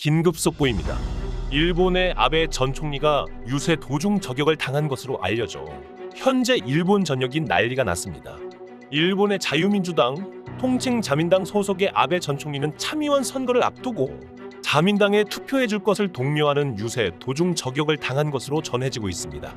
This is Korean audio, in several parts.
긴급 속보입니다. 일본의 아베 전 총리가 유세 도중 저격을 당한 것으로 알려져 현재 일본 전역이 난리가 났습니다. 일본의 자유민주당, 통칭 자민당 소속의 아베 전 총리는 참의원 선거를 앞두고 자민당에 투표해 줄 것을 독려하는 유세 도중 저격을 당한 것으로 전해지고 있습니다.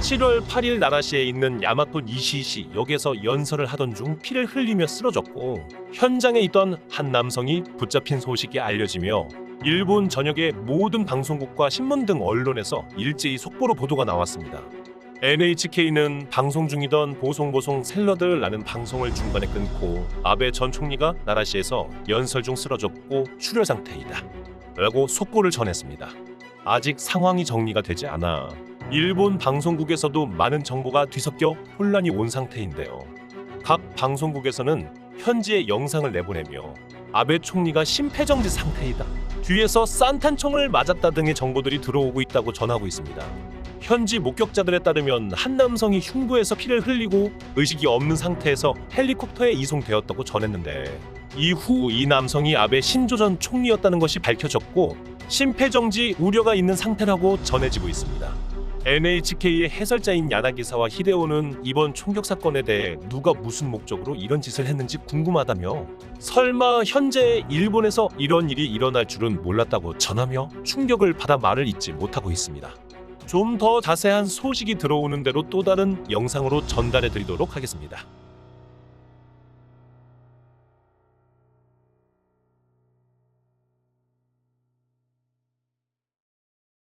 7월 8일 나라시에 있는 야마토 니시시 역에서 연설을 하던 중 피를 흘리며 쓰러졌고 현장에 있던 한 남성이 붙잡힌 소식이 알려지며 일본 전역의 모든 방송국과 신문 등 언론에서 일제히 속보로 보도가 나왔습니다. NHK는 방송 중이던 보송보송 샐러드라는 방송을 중간에 끊고 아베 전 총리가 나라시에서 연설 중 쓰러졌고 출혈 상태이다. 라고 속보를 전했습니다. 아직 상황이 정리가 되지 않아 일본 방송국에서도 많은 정보가 뒤섞여 혼란이 온 상태인데요. 각 방송국에서는 현지의 영상을 내보내며 아베 총리가 심폐정지 상태이다. 뒤에서 산탄총을 맞았다 등의 정보들이 들어오고 있다고 전하고 있습니다. 현지 목격자들에 따르면 한 남성이 흉부에서 피를 흘리고 의식이 없는 상태에서 헬리콥터에 이송되었다고 전했는데 이후 이 남성이 아베 신조 전 총리였다는 것이 밝혀졌고 심폐정지 우려가 있는 상태라고 전해지고 있습니다. NHK의 해설자인 야나 기사와 히데오는 이번 총격 사건에 대해 누가 무슨 목적으로 이런 짓을 했는지 궁금하다며 설마 현재 일본에서 이런 일이 일어날 줄은 몰랐다고 전하며 충격을 받아 말을 잇지 못하고 있습니다. 좀 더 자세한 소식이 들어오는 대로 또 다른 영상으로 전달해 드리도록 하겠습니다.